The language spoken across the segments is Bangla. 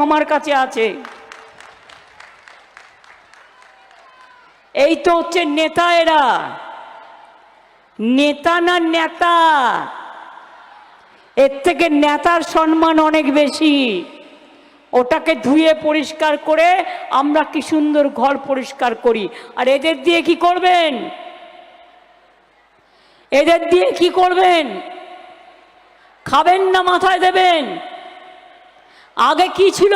আমার কাছে আছে। এই তো হচ্ছে নেতা এরা। নেতা না নেতা? এর থেকে নেতার সম্মান অনেক বেশি। ওটাকে ধুয়ে পরিষ্কার করে আমরা কি সুন্দর ঘর পরিষ্কার করি। আর এদের দিয়ে কি করবেন? এদের দিয়ে কি করবেন? খাবেন না মাথায় দেবেন? আগে কি ছিল?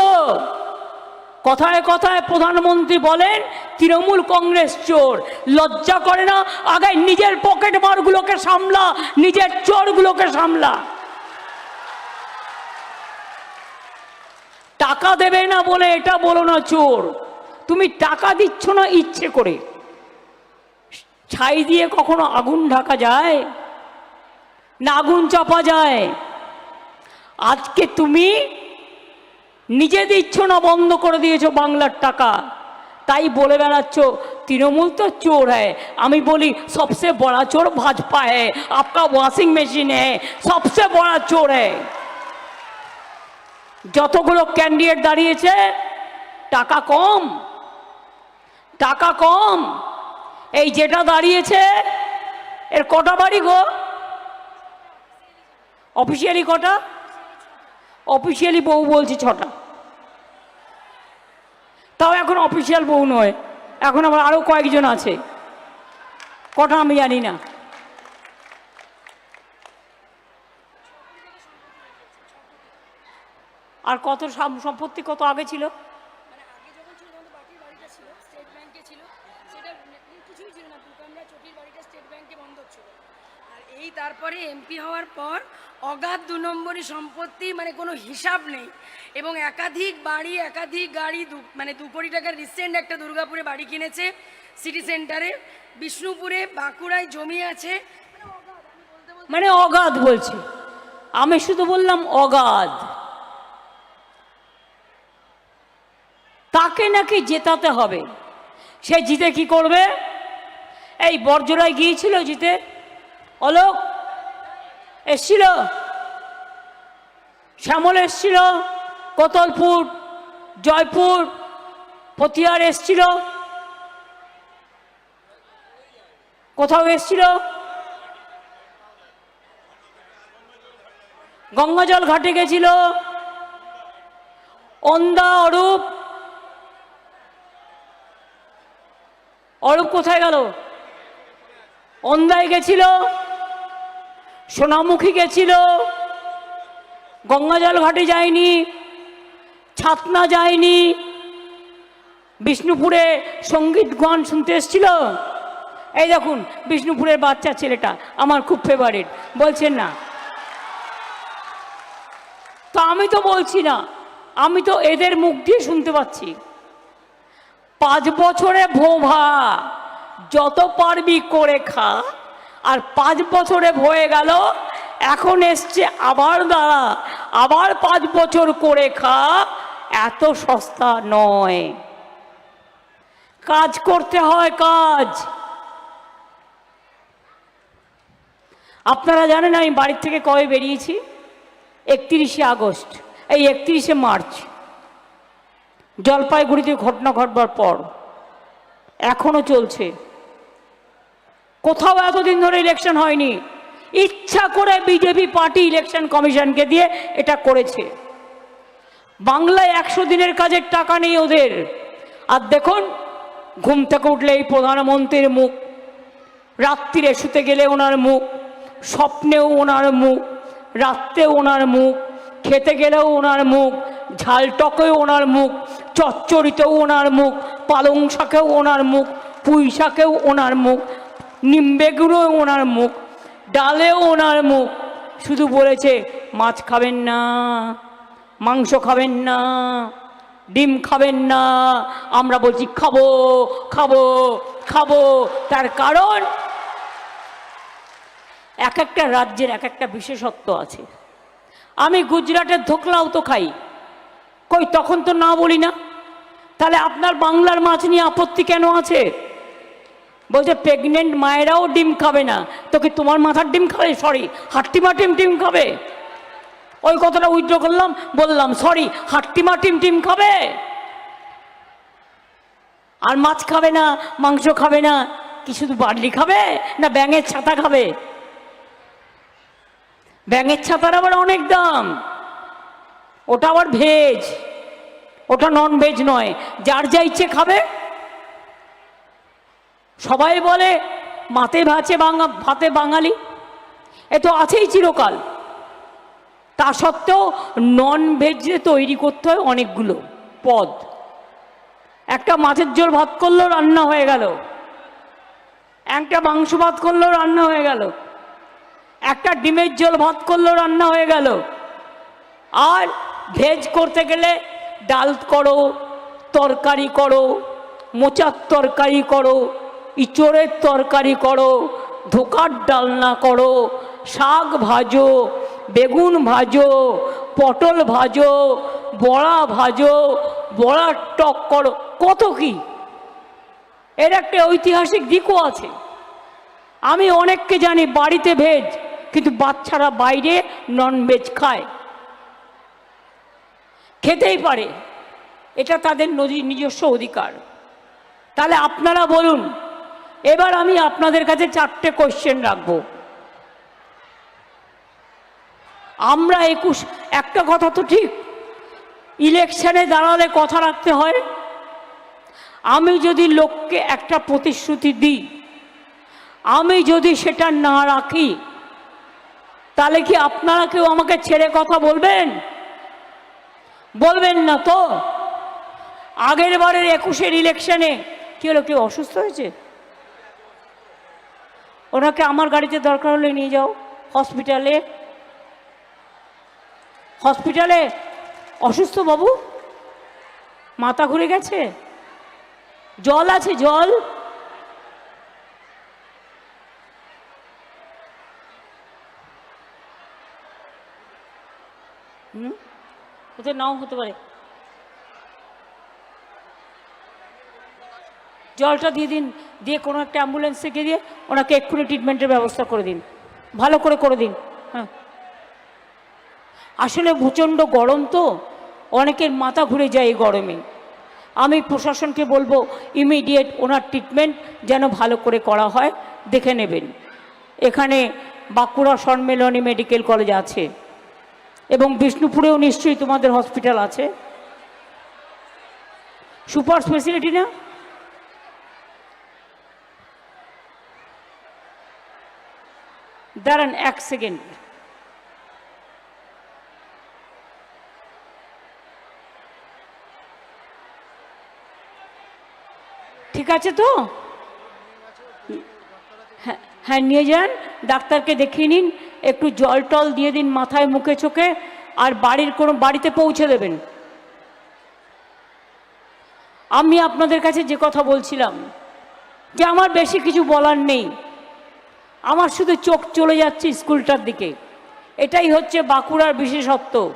কথায় কথায় প্রধানমন্ত্রী বলেন, তৃণমূল কংগ্রেস চোর, লজ্জা করে না? আগে নিজের পকেট মারগুলোকে সামলা, নিজের চোরগুলোকে সামলা। টাকা দেবে না বলে এটা বলো না চোর। তুমি টাকা দিচ্ছ না ইচ্ছে করে। ছাই দিয়ে কখনো আগুন ঢাকা যায়? না আগুন চাপা যায়? আজকে তুমি নিজে দিচ্ছ না বন্ধ করে দিয়েছ বাংলার টাকা। তাই বলে বেড়াচ্ছ, তৃণমূল তো চোর হ্যাঁ আমি বলি সবসে বড়া চোর ভাজপা হ্যাঁ আপকা ওয়াশিং মেশিন হ্যাঁ সবসে বড়া চোর হ্যাঁ যতগুলো ক্যান্ডিডেট দাঁড়িয়েছে, টাকা কম টাকা কম। এই যেটা দাঁড়িয়েছে, এর কটা বাড়ি গো? অফিসিয়ালি কটা? অফিসিয়ালি বউ বলছি ছটা। তাও এখন অফিসিয়াল বউ নয়। এখন আবার আরও কয়েকজন আছে। কটা আমি জানি না। আর কত সম্পত্তি কত আগে ছিল? মানে মানে তারপরে এমপি হওয়ার পর অগাধ দু নম্বরই সম্পত্তি মানে কোনো হিসাব নেই। এবং একাধিক বাড়ি, একাধিক গাড়ি মানে দু কোটি টাকার রিসেন্ট একটা দুর্গাপুরে বাড়ি কিনেছে সিটি সেন্টারে বিষ্ণুপুরে বাঁকুড়ায় জমি আছে। মানে অগাধ বলছে। আমি শুধু বললাম অগাধ। তাকে নাকি জেতাতে হবে। সে জিতে কি করবে? এই বর্জরায় গিয়েছিল জিতে। অলোক এসছিল। শ্যামল এসছিল, কোতলপুর, জয়পুর, পতিয়ার এসছিল। কোথাও এসছিল? গঙ্গাজল ঘাটে গেছিল। অন্দা অরূপ। অরূপ কোথায় গেল? অন্দায় গেছিল। সোনামুখী গেছিল। গঙ্গাজল ঘাটে যায়নি, ছাতনা যায়নি। বিষ্ণুপুরে সংগীত গান শুনতে এসছিল। এই দেখুন, বিষ্ণুপুরের বাচ্চা ছেলেটা, আমার খুব ফেভারিট বলছেন না। তো আমি তো বলছি না, আমি তো এদের মুখ দিয়ে শুনতে পাচ্ছি। পাঁচ বছরে ভোভা, যত পারবি করে খা। আর পাঁচ বছরে ভয়ে গেল, এখন এসছে আবার দাঁড়া, আবার পাঁচ বছর করে খা, এত সস্তা নয়। কাজ করতে হয় কাজ। আপনারা জানেন আমি বাড়ির থেকে কবে বেরিয়েছি? একত্রিশে আগস্ট, এই একত্রিশে মার্চ। জলপাইগুড়িতে ঘটনা ঘটবার পর। এখনও চলছে। কোথাও এতদিন ধরে ইলেকশন হয়নি। ইচ্ছা করে বিজেপি পার্টি ইলেকশন কমিশনকে দিয়ে এটা করেছে। বাংলায় একশো দিনের কাজের টাকা নেই ওদের। আর দেখুন, ঘুম থেকে উঠলে এই প্রধানমন্ত্রীর মুখ, রাত্রিরে শুতে গেলে ওনার মুখ, স্বপ্নেও ওনার মুখ, রাত্রে ওনার মুখ, খেতে গেলেও ওনার মুখ, ঝাল টকেও ওনার মুখ, চচ্চড়িতেও ওনার মুখ, পালং শাকেও ওনার মুখ, পুঁই শাকেও ওনার মুখ নিমবেগুড়েও ওনার মুখ ডালেও ওনার মুখ। শুধু বলেছে, মাছ খাবেন না, মাংস খাবেন না, ডিম খাবেন না, আমরা বলছি, খাব খাব খাব। তার কারণ এক একটা রাজ্যের এক একটা বিশেষত্ব আছে। আমি গুজরাটের ধোকলাও তো খাই। কই, তখন তো না বলি না? তাহলে আপনার বাংলার মাছ নিয়ে আপত্তি কেন আছে? বলছে প্রেগনেন্ট মায়েরাও ডিম খাবে না। তো কি তোমার মাথার ডিম খাবে? সরি হাট্টিমা ডিম ডিম খাবে? ওই কথাটা উইথড্র করলাম, বললাম সরি হাট্টিমা টিম টিম খাবে? আর মাছ খাবে না, মাংস খাবে না। কি শুধু বার্লি খাবে না ব্যাঙের ছাতা খাবে? ব্যাঙের ছাতার আবার অনেক দাম। ওটা আবার ভেজ। ওটা নন ভেজ নয়, যার যা ইচ্ছে খাবে সবাই বলে, মাতে ভাতে বাঙা, ভাতে বাঙালি? এ তো আছেই চিরকাল। তা সত্ত্বেও নন ভেজে তৈরি করতে হয় অনেকগুলো পদ। একটা মাছের ঝোল ভাত করলেও রান্না হয়ে গেল। একটা মাংস ভাত করলেও রান্না হয়ে গেল। একটা ডিমের ঝোল ভাত করলেও রান্না হয়ে গেল। আর ভেজ করতে গেলে ডাল করো, তরকারি করো, মোচার তরকারি করো ইচড়ের তরকারি করো, ধোকার ডালনা করো, শাক ভাজো, বেগুন ভাজো, পটল ভাজো, বড়া ভাজো, বড়ার টক করো, কত কি? এর একটা ঐতিহাসিক দিকও আছে। আমি অনেককে জানি বাড়িতে ভেজ, কিন্তু বাচ্চারা বাইরে নন ভেজ খায়। খেতেই পারে। এটা তাদের নজি- নিজস্ব অধিকার। তাহলে আপনারা বলুন এবার আমি আপনাদের কাছে চারটে কোশ্চেন রাখব। আমরা একুশ, একটা কথা তো ঠিক ইলেকশনে দাঁড়ালে কথা রাখতে হয়। আমি যদি লোককে একটা প্রতিশ্রুতি দিই, আমি যদি সেটা না রাখি, তাহলে কি আপনারা কেউ আমাকে ছেড়ে কথা বলবেন? বলবেন না তো। আগের বারের একুশের ইলেকশনে কি হলো, কেউ অসুস্থ হয়েছে? ওনাকে আমার গাড়িতে দরকার হলে নিয়ে যাও। হসপিটালে। হসপিটালে। অসুস্থ বাবু? মাথা ঘুরে গেছে? জল আছে, জল। হুম? ওতে নাও হতে পারে। জলটা দিয়ে দিন, দিয়ে কোনো একটা অ্যাম্বুলেন্স থেকে দিয়ে ওনাকে এক্ষুনি ট্রিটমেন্টের ব্যবস্থা করে দিন। ভালো করে করে দিন হ্যাঁ। আসলে প্রচণ্ড গরম তো, অনেকের মাথা ঘুরে যায় এই গরমে। আমি প্রশাসনকে বলব, ইমিডিয়েট ওনার ট্রিটমেন্ট যেন ভালো করে করা হয়, দেখে নেবেন। এখানে বাঁকুড়া সম্মেলনী মেডিকেল কলেজ আছে, এবং বিষ্ণুপুরেও নিশ্চয়ই তোমাদের হসপিটাল আছে। সুপার স্পেশালিটি না? দাঁড়ান এক সেকেন্ড ঠিক আছে তো? হ্যাঁ হ্যাঁ নিয়ে যান, ডাক্তারকে দেখিয়ে নিন, একটু জল টল দিয়ে দিন মাথায় মুখে চোখে, আর বাড়ির কোনো, বাড়িতে পৌঁছে দেবেন। আমি আপনাদের কাছে যে কথা বলছিলাম, যে আমার বেশি কিছু বলার নেই। আমার শুধু চোখ চলে যাচ্ছে স্কুলটার দিকে। এটাই হচ্ছে বাঁকুড়ার বিশেষত্ব।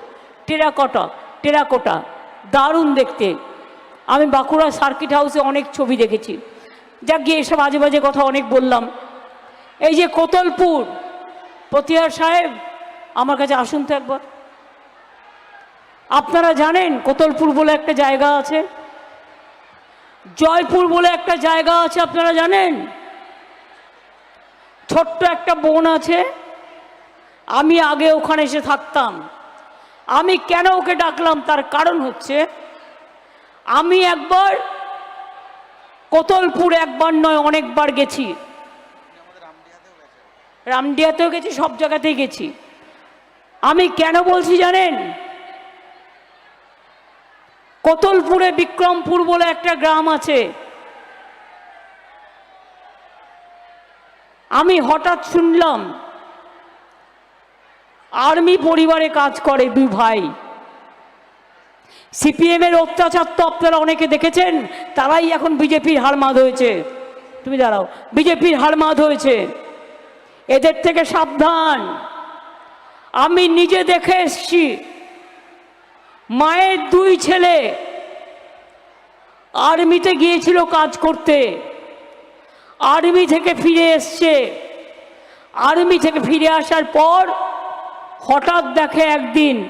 টেরাকটা, টেরাকোটা, দারুণ দেখতে। আমি বাঁকুড়া সার্কিট হাউসে অনেক ছবি দেখেছি। যাক, গিয়ে এসব আজে বাজে কথা অনেক বললাম। এই যে কোতলপুর পতিয়ার সাহেব, আমার কাছে আসুন তো একবার। আপনারা জানেন কোতলপুর বলে একটা জায়গা আছে? জয়পুর বলে একটা জায়গা আছে, আপনারা জানেন? ছোট্ট একটা বোন আছে, আমি আগে ওখানে এসে থাকতাম। আমি কেন ওকে ডাকলাম? তার কারণ হচ্ছে, আমি একবার কোতলপুর একবার নয়, অনেকবার গেছি। রামডিয়াতেও গেছি, সব জায়গাতেই গেছি। আমি কেন বলছি জানেন? কোতলপুরে বিক্রমপুর বলে একটা গ্রাম আছে। আমি হঠাৎ শুনলাম, আর্মি পরিবারে কাজ করে দুই ভাই। সিপিএম এর অত্যাচার তো আপনারা অনেকে দেখেছেন, তারাই এখন বিজেপির হারমাদ হয়েছে। তুমি দাঁড়াও, বিজেপির হারমাদ হয়েছে। এদের থেকে সাবধান। আমি নিজে দেখে এসছি, মায়ের দুই ছেলে আর্মিতে গিয়েছিল কাজ করতে। আর্মি থেকে ফিরে এসছে। আর্মি থেকে ফিরে আসার পর হঠাৎ দেখে একদিন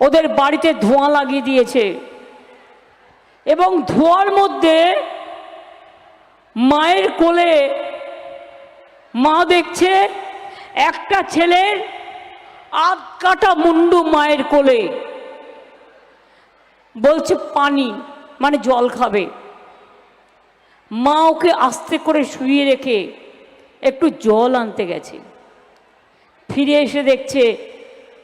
ওদের বাড়িতে ধোঁয়া লাগিয়ে দিয়েছে এবং ধোঁয়ার মধ্যে মায়ের কোলে মা দেখছে একটা ছেলের আধ কাটা মুন্ডু মায়ের কোলে। বলছে, পানি মানে জল খাবে। মা ওকে আস্তে করে শুয়ে রেখে একটু জল আনতে গেছে। ফিরে এসে দেখছে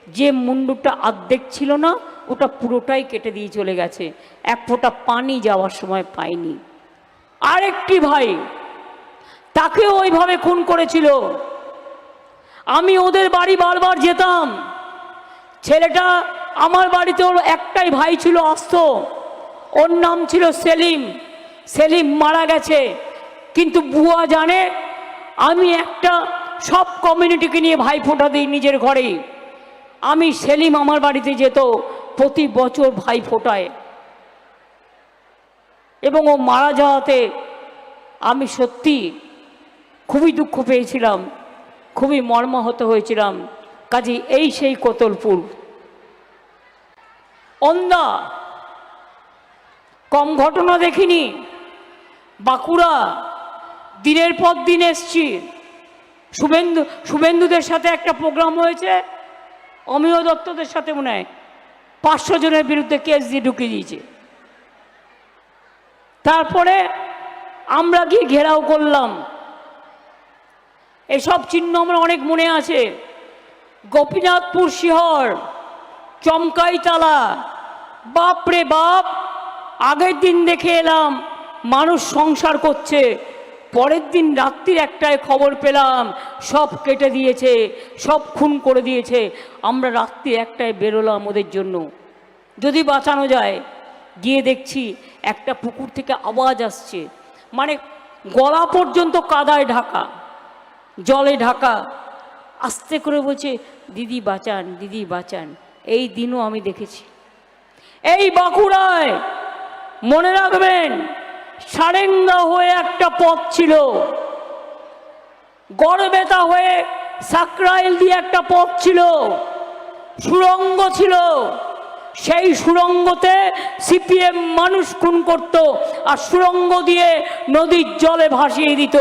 যে মুন্ডুটা আর্ধেক ছিল না, ওটা পুরোটাই কেটে দিয়ে চলে গেছে। এক ফোঁটা পানি যাওয়ার সময় পায়নি আরেকটি ভাই তাকে ওইভাবে খুন করেছিল। আমি ওদের বাড়ি বারবার যেতাম। ছেলেটা আমার বাড়িতে ওর একটাই ভাই ছিল আসত। ওর নাম ছিল সেলিম। সেলিম মারা গেছে। কিন্তু বুয়া জানে, আমি একটা সব কমিউনিটিকে নিয়ে ভাই ফোটা দিই নিজের ঘরেই। আমি সেলিম আমার বাড়িতে যেত প্রতি বছর ভাই ফোটায় এবং ও মারা যাওয়াতে আমি সত্যি খুবই দুঃখ পেয়েছিলাম, খুবই মর্মাহত হয়েছিলাম। কাজে এই সেই কোতলপুর। অন্দা, কম ঘটনা দেখিনি। বাঁকুড়া দিনের পর দিন এসছি। শুভেন্দু, শুভেন্দুদের সাথে একটা প্রোগ্রাম হয়েছে, অমিয় দত্তদের সাথে মনে হয় পাঁচশো জনের বিরুদ্ধে কেস দিয়ে ঢুকিয়ে দিয়েছে। তারপরে আমরা গিয়ে ঘেরাও করলাম। এসব চিহ্ন আমার অনেক মনে আছে। গোপীনাথপুর শিহর, চমকাইতলা বাপ রে বাপ, আগের দিন দেখে এলাম। মানুষ সংসার করছে। পরের দিন রাত্রির একটায় খবর পেলাম, সব কেটে দিয়েছে, সব খুন করে দিয়েছে। আমরা রাত্রি একটায় বেরোলাম ওদের জন্য। যদি বাঁচানো যায়, গিয়ে দেখছি একটা পুকুর থেকে আওয়াজ আসছে। মানে গলা পর্যন্ত কাদায় ঢাকা, জলে ঢাকা। আস্তে করে বলছে, দিদি বাঁচান দিদি বাঁচান, এই দিনও আমি দেখেছি। এই বাঁকুড়ায় মনে রাখবেন সারেঙ্গা হয়ে একটা পথ ছিল। গড়বেতা হয়ে সাকরাইল দিয়ে একটা পথ ছিল। সুরঙ্গ ছিল। সেই সুরঙ্গতে সিপিএম মানুষ খুন করত আর সুরঙ্গ দিয়ে নদীর জলে ভাসিয়ে দিত।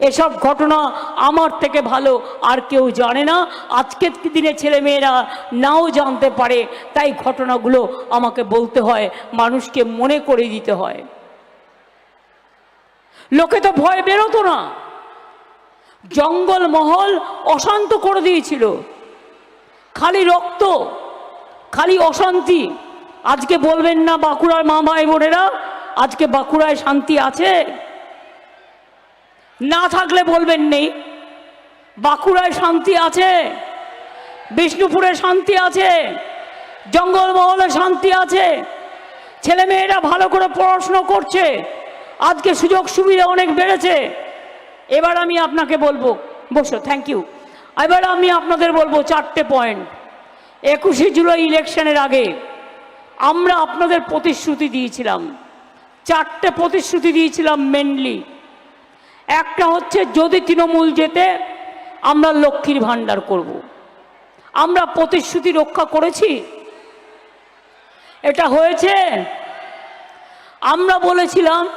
এসব ঘটনা আমার থেকে ভালো আর কেউ জানে না। আজকের দিনে ছেলেমেয়েরা নাও জানতে পারে, তাই ঘটনাগুলো আমাকে বলতে হয়, মানুষকে মনে করে দিতে হয়। লোকে তো ভয় বেরোতো না। জঙ্গল মহল অশান্ত করে দিয়েছিল। খালি রক্ত, খালি অশান্তি। আজকে বলবেন না বাঁকুড়ার মা ভাই বোনেরা আজকে বাঁকুড়ায় শান্তি আছে? না থাকলে বলবেন নেই। বাঁকুড়ায় শান্তি আছে, বিষ্ণুপুরে শান্তি আছে, জঙ্গলমহলে শান্তি আছে। ছেলেমেয়েরা ভালো করে পড়াশুনো করছে, আজকে সুযোগ সুবিধা অনেক বেড়েছে। এবার আমি আপনাকে বলব, বসো থ্যাংক ইউ এবার আমি আপনাদের বলব চারটে পয়েন্ট একুশে জুলাই ইলেকশনের আগে আমরা আপনাদের প্রতিশ্রুতি দিয়েছিলাম। চারটে প্রতিশ্রুতি দিয়েছিলাম মেনলি একটা হচ্ছে যদি তৃণমূল যেতে আমরা লক্ষ্মীর ভাণ্ডার করব। আমরা প্রতিশ্রুতি রক্ষা করেছি। এটা হয়েছে, আমরা বলেছিলাম,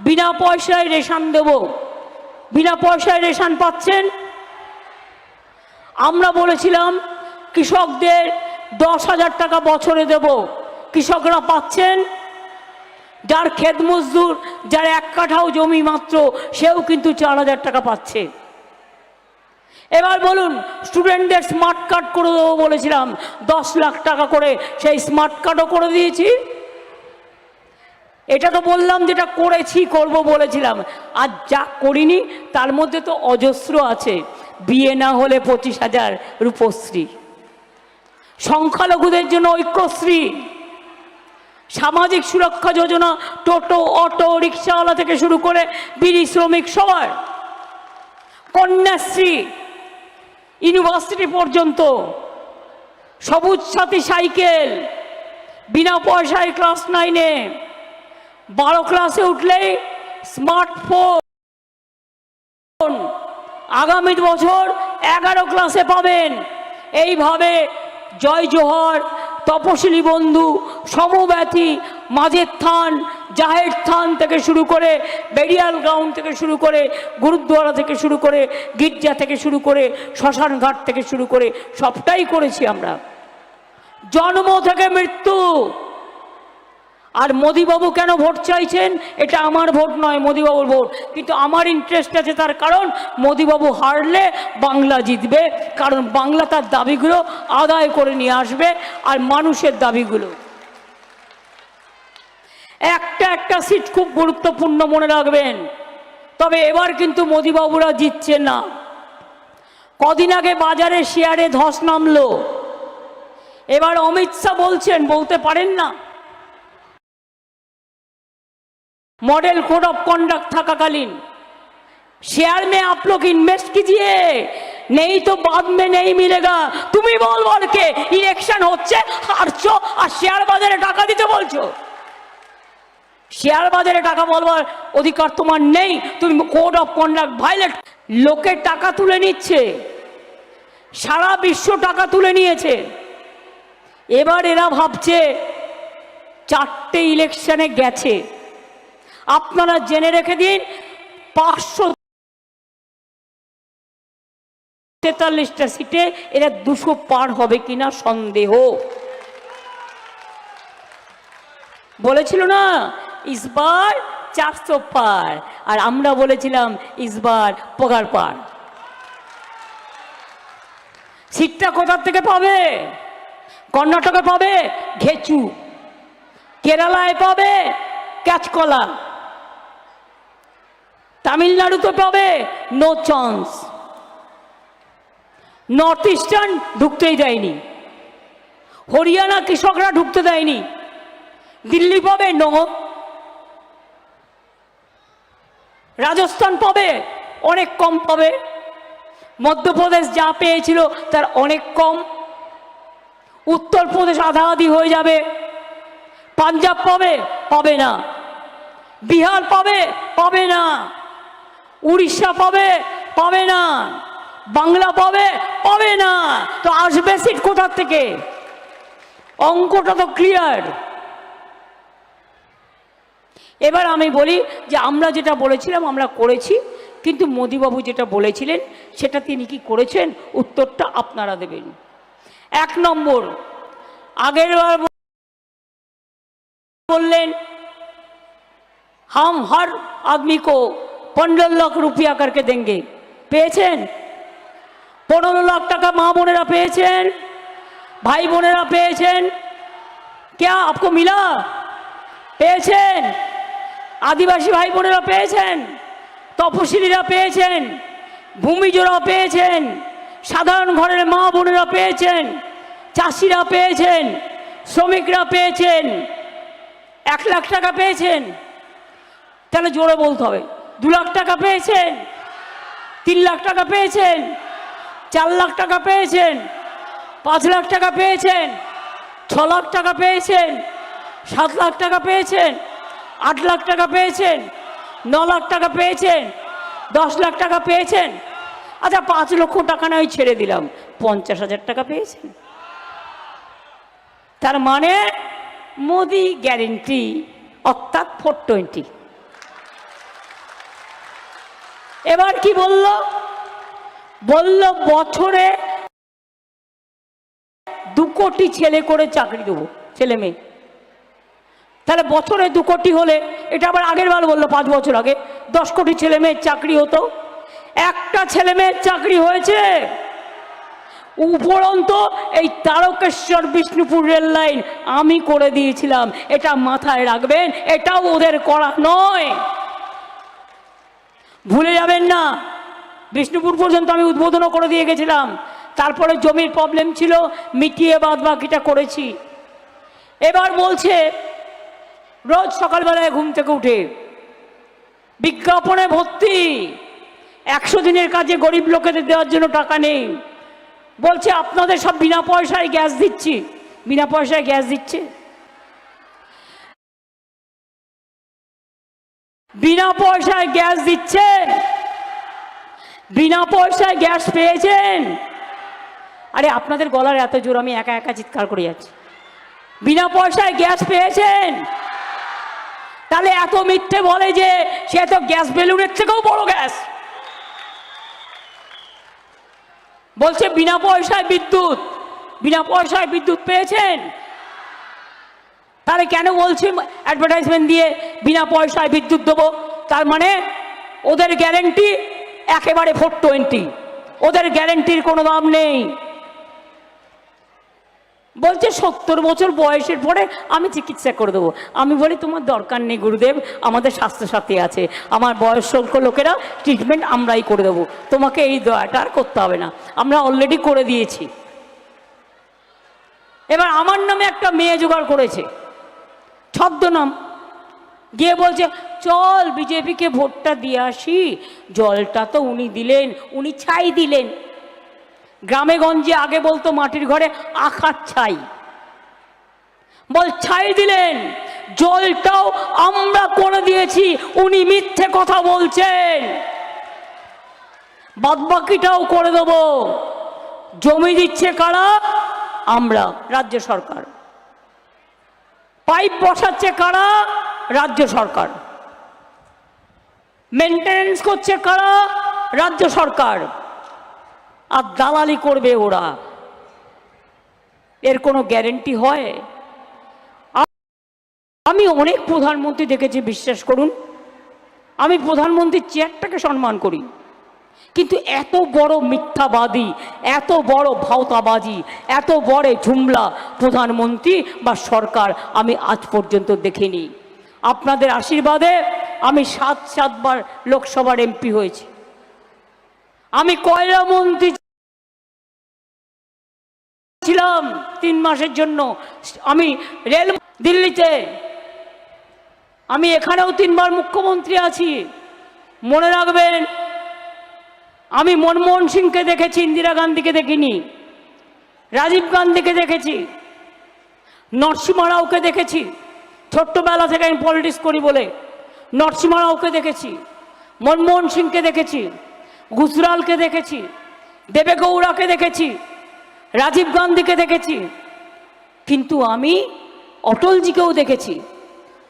বিনা পয়সায় রেশন দেব। বিনা পয়সায় রেশন পাচ্ছেন? আমরা বলেছিলাম, কৃষকদের দশ হাজার টাকা বছরে দেব। কৃষকরা পাচ্ছেন? যার ক্ষেত মজদুর, যার এক কাঠাও জমি মাত্র, সেও কিন্তু চার হাজার টাকা পাচ্ছে। এবার বলুন স্টুডেন্টদের স্মার্ট কার্ড করে দেবো বলেছিলাম, দশ লাখ টাকা করে, সেই স্মার্ট কার্ডও করে দিয়েছি। এটা তো বললাম যেটা করেছি, করব বলেছিলাম। আর যা করিনি, তার মধ্যে তো অজস্র আছে। বিয়ে না হলে পঁচিশ হাজার রূপশ্রী। সংখ্যালঘুদের জন্য ঐক্যশ্রী। সামাজিক সুরক্ষা যোজনা, টোটো, অটো, রিক্সাওয়ালা থেকে শুরু করে বিড়ি শ্রমিক সবার। কন্যাশ্রী ইউনিভার্সিটি পর্যন্ত, সবুজ সাথী সাইকেল, বিনা পয়সায় ক্লাস নাইনে, বারো ক্লাসে উঠলেই স্মার্টফোন। আগামী বছর এগারো ক্লাসে পাবেন। এইভাবে জয় জোহর তপশিলি বন্ধু, সমব্যথী, মাঝের থান, জাহের থান থেকে শুরু করে বেরিয়াল গ্রাউন্ড থেকে শুরু করে গুরুদ্বারা থেকে শুরু করে গির্জা থেকে শুরু করে শ্মশানঘাট থেকে শুরু করে সবটাই করেছি আমরা। জন্ম থেকে মৃত্যু আর মোদিবাবু কেন ভোট চাইছেন? এটা আমার ভোট নয় মোদিবাবুর ভোট। কিন্তু আমার ইন্টারেস্ট আছে তার কারণ, মোদিবাবু হারলে বাংলা জিতবে, কারণ বাংলা তার দাবিগুলো আদায় করে নিয়ে আসবে আর মানুষের দাবিগুলো। একটা একটা সিট খুব গুরুত্বপূর্ণ মনে রাখবেন। তবে এবার কিন্তু মোদিবাবুরা জিতছে না। কদিন আগে বাজারে শেয়ারে ধস নামলো। এবার অমিত শাহ বলছেন, বলতে পারেন না मॉडल कोड ऑफ कंडक्ट থাকাকালীন शेयर में आप लोग इन्वेस्ट कीजिए नहीं तो बाद में नहीं मिलेगा তুমি বল বলকে ইলেকশন হচ্ছে হারছো আর শেয়ার বাজারে টাকা দিতে বলছো শেয়ার বাজারে টাকা বলবার অধিকার তোমার নেই তুমি কোড অফ কন্ডাক্ট ভাইলেট লোকের টাকা তুলে নিচ্ছে সারা বিশ্ব টাকা তুলে নিয়েছে এবার এরা ভাবছে চারটে ইলেকশনে গেছে আপনারা জেনে রেখে দিন, পাঁচশো তেতাল্লিশটা সিটে এরা দুশো পার হবে কিনা সন্দেহ। বলেছিল না, ইসবার চারশো পার, আর আমরা বলেছিলাম ইসবার পগার পার। সিটটা কোথার থেকে পাবে? কর্ণাটকে পাবে ঘেচু, কেরালায় পাবে ক্যাচকলা। তামিলনাড়ুতে পাবে নো চান্স নর্থ ইস্টার্ন ঢুকতেই দেয়নি। হরিয়ানা কৃষকরা ঢুকতে দেয়নি। দিল্লি পাবে নো রাজস্থান পাবে, অনেক কম পাবে। মধ্যপ্রদেশ যা পেয়েছিল তার অনেক কম। উত্তরপ্রদেশ আধা আধি হয়ে যাবে। পাঞ্জাব পাবে পাবে না। বিহার পাবে পাবে না। উড়িষ্যা পাবে পাবে না। বাংলা পাবে পাবে না। তো আসবে সিট কোথার থেকে? অঙ্কটা তো ক্লিয়ার এবার আমি বলি যে আমরা যেটা বলেছিলাম, আমরা করেছি। কিন্তু মোদিবাবু যেটা বলেছিলেন, সেটা তিনি কি করেছেন? উত্তরটা আপনারা দেবেন। এক নম্বর আগেরবার বললেন, হাম হর আদমি কো पंद्रह लाख रुपया करके देंगे পেয়েছেন পনেরো লাখ টাকা মা বোনেরা পেয়েছেন ভাই বোনেরা পেয়েছেন क्या आपको मिला পেয়েছেন আদিবাসী ভাই বোনেরা পেয়েছেন তপশিলীরা পেয়েছেন ভূমিজরা পেয়েছেন সাধারণ ঘরের মা বোনেরা পেয়েছেন চাষিরা পেয়েছেন শ্রমিকরা পেয়েছেন এক লাখ টাকা পেয়েছেন তাহলে জোরে বলতে হবে দু লাখ টাকা পেয়েছেন, তিন লাখ টাকা পেয়েছেন, চার লাখ টাকা পেয়েছেন, পাঁচ লাখ টাকা পেয়েছেন, ছ লাখ টাকা পেয়েছেন, সাত লাখ টাকা পেয়েছেন, আট লাখ টাকা পেয়েছেন, ন লাখ টাকা পেয়েছেন, দশ লাখ টাকা পেয়েছেন। আচ্ছা পাঁচ লক্ষ টাকা নয় ছেড়ে দিলাম, পঞ্চাশ হাজার টাকা পেয়েছেন। তার মানে মোদি গ্যারেন্টি অর্থাৎ ফোর টোয়েন্টি এবার কি বলল? বলল, বছরে দু কোটি ছেলে করে চাকরি দেবো, ছেলে মেয়ে। তাহলে বছরে দু কোটি হলে, এটা আবার আগের বার বলল, পাঁচ বছর আগে, দশ কোটি ছেলে মেয়ের চাকরি হতো। একটা ছেলে মেয়ের চাকরি হয়েছে। উপরন্ত এই তারকেশ্বর বিষ্ণুপুর রেল লাইন আমি করে দিয়েছিলাম, এটা মাথায় রাখবেন, এটাও ওদের করা নয়। ভুলে যাবেন না। বিষ্ণুপুর পর্যন্ত আমি উদ্বোধনও করে দিয়ে গেছিলাম। তারপরে জমির প্রবলেম ছিল, মিটিয়ে বাদ বাকিটা করেছি। এবার বলছে, রোজ সকালবেলায় ঘুম থেকে উঠে। বিজ্ঞাপনে ভর্তি। একশো দিনের কাজে গরিব লোকেদের দেওয়ার জন্য টাকা নেই। বলছে, আপনাদের সব বিনা পয়সায় গ্যাস দিচ্ছি। বিনা পয়সায় গ্যাস দিচ্ছে? বিনা পয়সায় গ্যাস দিচ্ছে বিনা পয়সায় গ্যাস পেয়েছেন। আরে আপনাদের গলার এত জোর, আমি একা একা চিৎকার করে যাচ্ছি। বিনা পয়সায় গ্যাস পেয়েছেন। তাহলে এত মিথ্যে বলে যে সে তো গ্যাস বেলুনের থেকেও বড় গ্যাস। বলছে বিনা পয়সায় বিদ্যুৎ। বিনা পয়সায় বিদ্যুৎ পেয়েছেন। তাহলে কেন বলছি অ্যাডভার্টাইজমেন্ট দিয়ে বিনা পয়সায় বিদ্যুৎ দেবো? তার মানে ওদের গ্যারেন্টি একেবারে ফোর টোয়েন্টি ওদের গ্যারেন্টির কোনো দাম নেই। বলছে সত্তর বছর বয়সের পরে আমি চিকিৎসা করে দেবো। আমি বলি, তোমার দরকার নেই গুরুদেব, আমাদের স্বাস্থ্যসাথী আছে। আমার বয়স্ক লোকেরা ট্রিটমেন্ট আমরাই করে দেবো। তোমাকে এই দয়াটা আর করতে হবে না। আমরা অলরেডি করে দিয়েছি। এবার আমার নামে একটা মেয়ে জোগাড় করেছে। ছদ্মনাম। গিয়ে বলছে, চল বিজেপিকে ভোটটা দিয়ে আসি। জলটা তো উনি দিলেন, উনি ছাই দিলেন। গ্রামে গঞ্জে আগে বলতো মাটির ঘরে, আখার ছাই। বল, ছাই দিলেন, জলটাও আমরা করে দিয়েছি, উনি মিথ্যে কথা বলছেন। বাদবাকিটাও করে দেব। জমি দিচ্ছে কারা? আমরা, রাজ্য সরকার। পাইপ বসাচ্ছে কারা? রাজ্য সরকার। মেনটেনেন্স করছে কারা? রাজ্য সরকার। আর দালালি করবে ওরা। এর কোনো গ্যারেন্টি হয়? আমি অনেক প্রধানমন্ত্রী দেখেছি, বিশ্বাস করুন। আমি প্রধানমন্ত্রীর চেয়ারটাকে সম্মান করি। কিন্তু এত বড় মিথ্যাবাদী, এত বড় ভাওতাবাজি, এত বড় ঝুমলা প্রধানমন্ত্রী বা সরকার আমি আজ পর্যন্ত দেখিনি। আপনাদের আশীর্বাদে আমি সাত সাতবার লোকসভার এমপি হয়েছি। আমি কয়লা মন্ত্রী ছিলাম তিন মাসের জন্য। আমি রেল দিল্লিতে, আমি এখানেও তিনবার মুখ্যমন্ত্রী আছি। মনে রাখবেন আমি মনমোহন সিংকে দেখেছি, ইন্দিরা গান্ধীকে দেখিনি, রাজীব গান্ধীকে দেখেছি, নরসিমা রাওকে দেখেছি, ছোট্টবেলা থেকে আমি পলিটিক্স করি বলে নরসিমা রাওকে দেখেছি, মনমোহন সিংকে দেখেছি, গুজরালকে দেখেছি দেবে গৌড়াকে দেখেছি, রাজীব গান্ধীকে দেখেছি, কিন্তু আমি অটলজিকেও দেখেছি।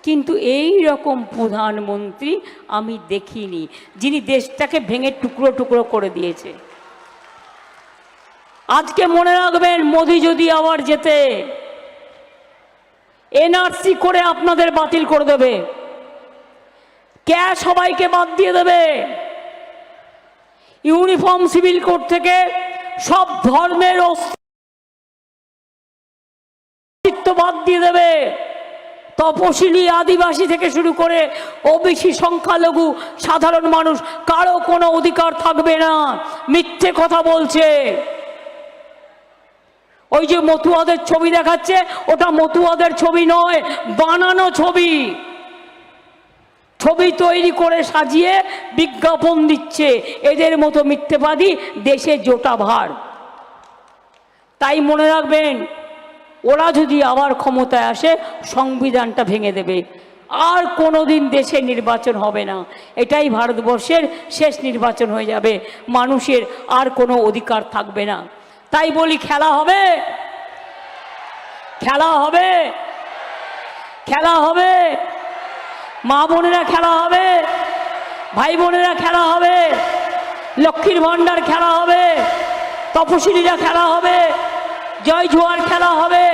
কিন্তু এই রকম প্রধানমন্ত্রী আমি দেখিনি, যিনি দেশটাকে ভেঙে টুকরো টুকরো করে দিয়েছে। আজকে মনে রাখবেন, মোদি যদি আবার যেতে, এনআরসি করে আপনাদের বাতিল করে দেবে। ক্যাশ সবাইকে বাদ দিয়ে দেবে? ইউনিফর্ম সিভিল কোড থেকে সব ধর্মের অস্তিত্ব বাদ দিয়ে দেবে। তপশিলি আদিবাসী থেকে শুরু করে ওবিসি সংখ্যালঘু সাধারণ মানুষ, কারও কোনো অধিকার থাকবে না। মিথ্যে কথা বলছে। ওই যে মতুয়াদের ছবি দেখাচ্ছে, ওটা মতুয়াদের ছবি নয়, বানানো ছবি। ছবি তৈরি করে সাজিয়ে বিজ্ঞাপন দিচ্ছে। এদের মতো মিথ্যেবাদী দেশে জোটা ভার তাই মনে রাখবেন ওরা যদি আবার ক্ষমতায় আসে, সংবিধানটা ভেঙে দেবে। আর কোনো দিন দেশে নির্বাচন হবে না। এটাই ভারতবর্ষের শেষ নির্বাচন হয়ে যাবে। মানুষের আর কোনো অধিকার থাকবে না। তাই বলি, খেলা হবে। খেলা হবে। খেলা হবে। মা বোনেরা খেলা হবে। ভাই বোনেরা খেলা হবে। লক্ষ্মীর ভাণ্ডার খেলা হবে। তপশিলীরা খেলা হবে। জয় জোয়ার খেলা হবে।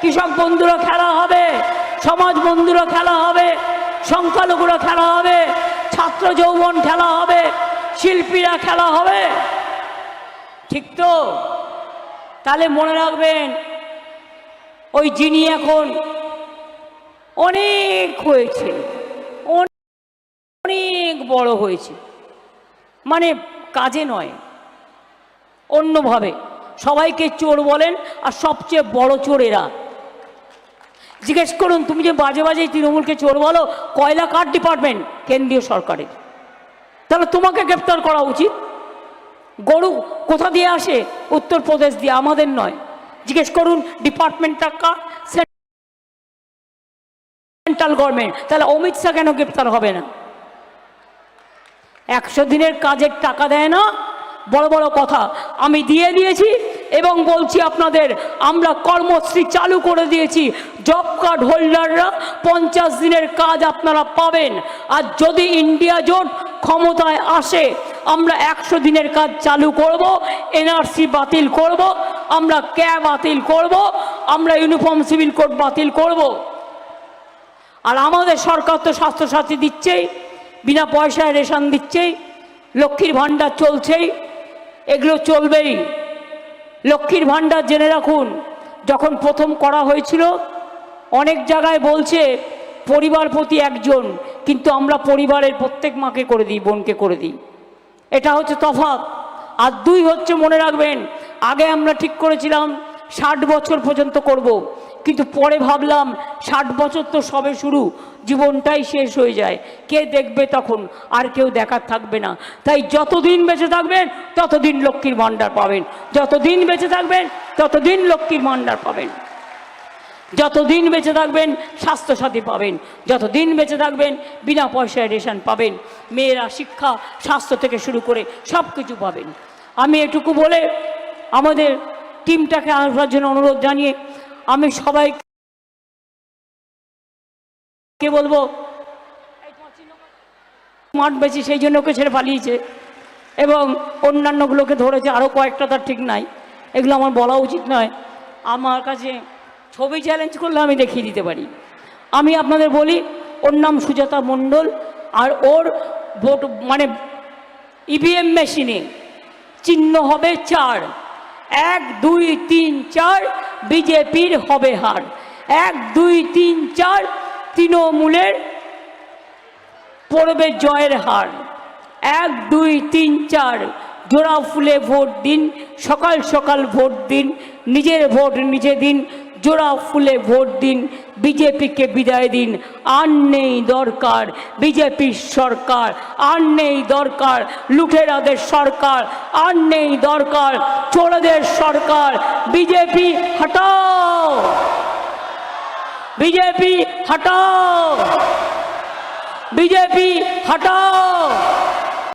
কৃষক বন্ধুরা খেলা হবে, সমাজ বন্ধুরা খেলা হবে সংখ্যালঘুরা খেলা হবে, ছাত্র যৌবন খেলা হবে, শিল্পীরা খেলা হবে। ঠিক তো? তাহলে মনে রাখবেন, ওই যিনি এখন অনেক হয়েছে, অনেক বড় হয়েছে। মানে কাজে নয়, অন্যভাবে। সবাইকে চোর বলেন, আর সবচেয়ে বড় চোর এরা। জিজ্ঞেস করুন, তুমি যে বাজে বাজে তৃণমূলকে চোর বলো, কয়লা কার ডিপার্টমেন্ট? কেন্দ্রীয় সরকারের। তাহলে তোমাকে গ্রেপ্তার করা উচিত। গরু কোথা দিয়ে আসে? উত্তরপ্রদেশ দিয়ে, আমাদের নয়। জিজ্ঞেস করুন, ডিপার্টমেন্টটা কার? Central government. তাহলে অমিত শাহ কেন গ্রেপ্তার হবে না? একশো দিনের কাজের টাকা দেয় না বড় বড় কথা আমি দিয়ে দিয়েছি এবং বলছি আপনাদের, আমরা কর্মশ্রী চালু করে দিয়েছি। জব কার্ড হোল্ডাররা পঞ্চাশ দিনের কাজ আপনারা পাবেন। আর যদি ইন্ডিয়া জোট ক্ষমতায় আসে, আমরা একশো দিনের কাজ চালু করব, এনআরসি বাতিল করব, আমরা ক্যাব বাতিল করব, আমরা ইউনিফর্ম, সিভিল কোড বাতিল করব। আর আমাদের সরকার তো স্বাস্থ্যসাথী দিচ্ছেই, বিনা পয়সায় রেশন দিচ্ছেই, লক্ষ্মীর ভাণ্ডার চলছেই এগুলো চলবেই। লক্ষ্মীর ভাণ্ডার জেনে রাখুন, যখন প্রথম করা হয়েছিল, অনেক জায়গায় বলছে, পরিবার প্রতি একজন, কিন্তু আমরা পরিবারের প্রত্যেক মাকে করে দিই, বোনকে করে দিই। এটা হচ্ছে তফাৎ। আর দুই হচ্ছে মনে রাখবেন, আগে আমরা ঠিক করেছিলাম, ষাট বছর পর্যন্ত করব। কিন্তু পরে ভাবলাম ষাট বছর তো সবে শুরু, জীবনটাই শেষ হয়ে যায়। কে দেখবে তখন? আর কেউ দেখার থাকবে না। তাই যতদিন বেঁচে থাকবেন, ততদিন লক্ষ্মীর ভাণ্ডার পাবেন। যতদিন বেঁচে থাকবেন, ততদিন লক্ষ্মীর ভাণ্ডার পাবেন। যতদিন বেঁচে থাকবেন, স্বাস্থ্যসাথী পাবেন। যতদিন বেঁচে থাকবেন, বিনা পয়সায় রেশন পাবেন। মেয়েরা শিক্ষা, স্বাস্থ্য থেকে শুরু করে সব কিছু পাবেন। আমি এটুকু বলে আমাদের টিমটাকে আসবার জন্য অনুরোধ জানিয়ে আমি সবাই কে বলব? মাঠ বেশি, সেই জন্য ওকে ছেড়ে পালিয়েছে। এবং অন্যান্যগুলোকে ধরেছে আরও কয়েকটা তার ঠিক নাই। এগুলো আমার বলা উচিত নয়। আমার কাছে ছবি চ্যালেঞ্জ করলে আমি দেখিয়ে দিতে পারি। আমি আপনাদের বলি, ওর নাম সুজাতা মণ্ডল আর ওর ভোট মানে ইভিএম মেশিনে চিহ্ন হবে চার। এক, দুই, তিন, চার বিজেপির হবে হার। এক, দুই, তিন, চার তৃণমূলের পড়বে জয়ের হার। এক, দুই, তিন, চার জোড়া ফুলে ভোট দিন, সকাল সকাল ভোট দিন, নিজের ভোট নিজে দিন জোড়া ফুলে ভোট দিন, বিজেপিকে বিদায় দিন। আর নেই দরকার বিজেপির সরকার, আর নেই দরকার লুঠেরাদের সরকার, আর নেই দরকার চোরদের সরকার। বিজেপি হটাও! বিজেপি হটাও! বিজেপি হটাও!